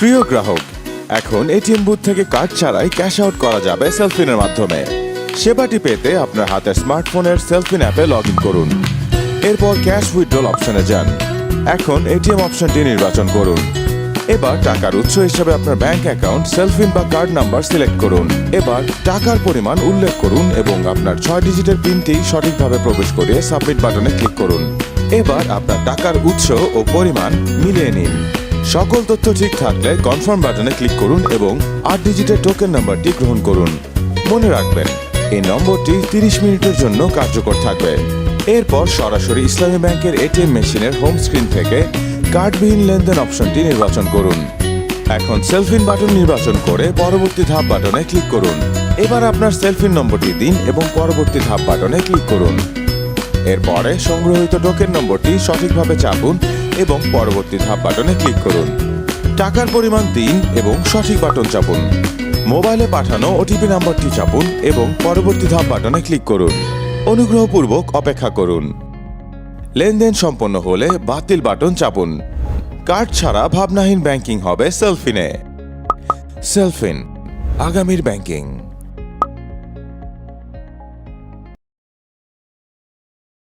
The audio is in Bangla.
প্রিয় গ্রাহক, এখন এটিএম বুথ থেকে কার্ড ছাড়াই ক্যাশ আউট করা যাবে সেলফিনের মাধ্যমে। সেবাটি পেতে আপনার হাতের স্মার্টফোনের সেলফিন অ্যাপে লগ করুন। এরপর ক্যাশ উইথড্রল অপশনে যান। এখন এটিএম অপশনটি নির্বাচন করুন। এবার টাকার উৎস হিসেবে আপনার ব্যাংক অ্যাকাউন্ট, সেলফিন বা কার্ড নাম্বার সিলেক্ট করুন। এবার টাকার পরিমাণ উল্লেখ করুন এবং আপনার ছয় ডিজিটের পিনটি সঠিকভাবে প্রবেশ করিয়ে সাবমিট বাটনে ক্লিক করুন। এবার আপনার টাকার উৎস ও পরিমাণ মিলিয়ে নিন। সকল তথ্য ঠিক থাকলে কনফার্ম বাটনে ক্লিক করুন এবং আট ডিজিটের টোকেন নাম্বারটি গ্রহণ করুন। মনে রাখবেন, এই নম্বরটি তিরিশ মিনিটের জন্য কার্যকর থাকবে। এরপর সরাসরি ইসলামী ব্যাংকের এটিএম মেশিনের হোম স্ক্রিন থেকে কার্ডবিহীন লেনদেন অপশনটি নির্বাচন করুন। এখন সেলফিন বাটন নির্বাচন করে পরবর্তী ধাপ বাটনে ক্লিক করুন। এবার আপনার সেলফিন নম্বরটি দিন এবং পরবর্তী ধাপ বাটনে ক্লিক করুন। এরপরে সংগ্রহিত টোকেন নম্বরটি সঠিকভাবে চাপুন এবং পরবর্তী ধাপ বাটনে ক্লিক করুন। টাকার পরিমাণ দিন এবং সঠিক বাটন চাপুন। মোবাইলে পাঠানো ওটিপি নাম্বারটি চাপুন এবং পরবর্তী ধাপ বাটনে ক্লিক করুন। অনুগ্রহপূর্বক অপেক্ষা করুন। লেনদেন সম্পন্ন হলে বাতিল বাটন চাপুন। কার্ড ছাড়া ভাবনাহীন ব্যাংকিং হবে সেলফিনে। সেলফিন, আগামীর ব্যাংকিং।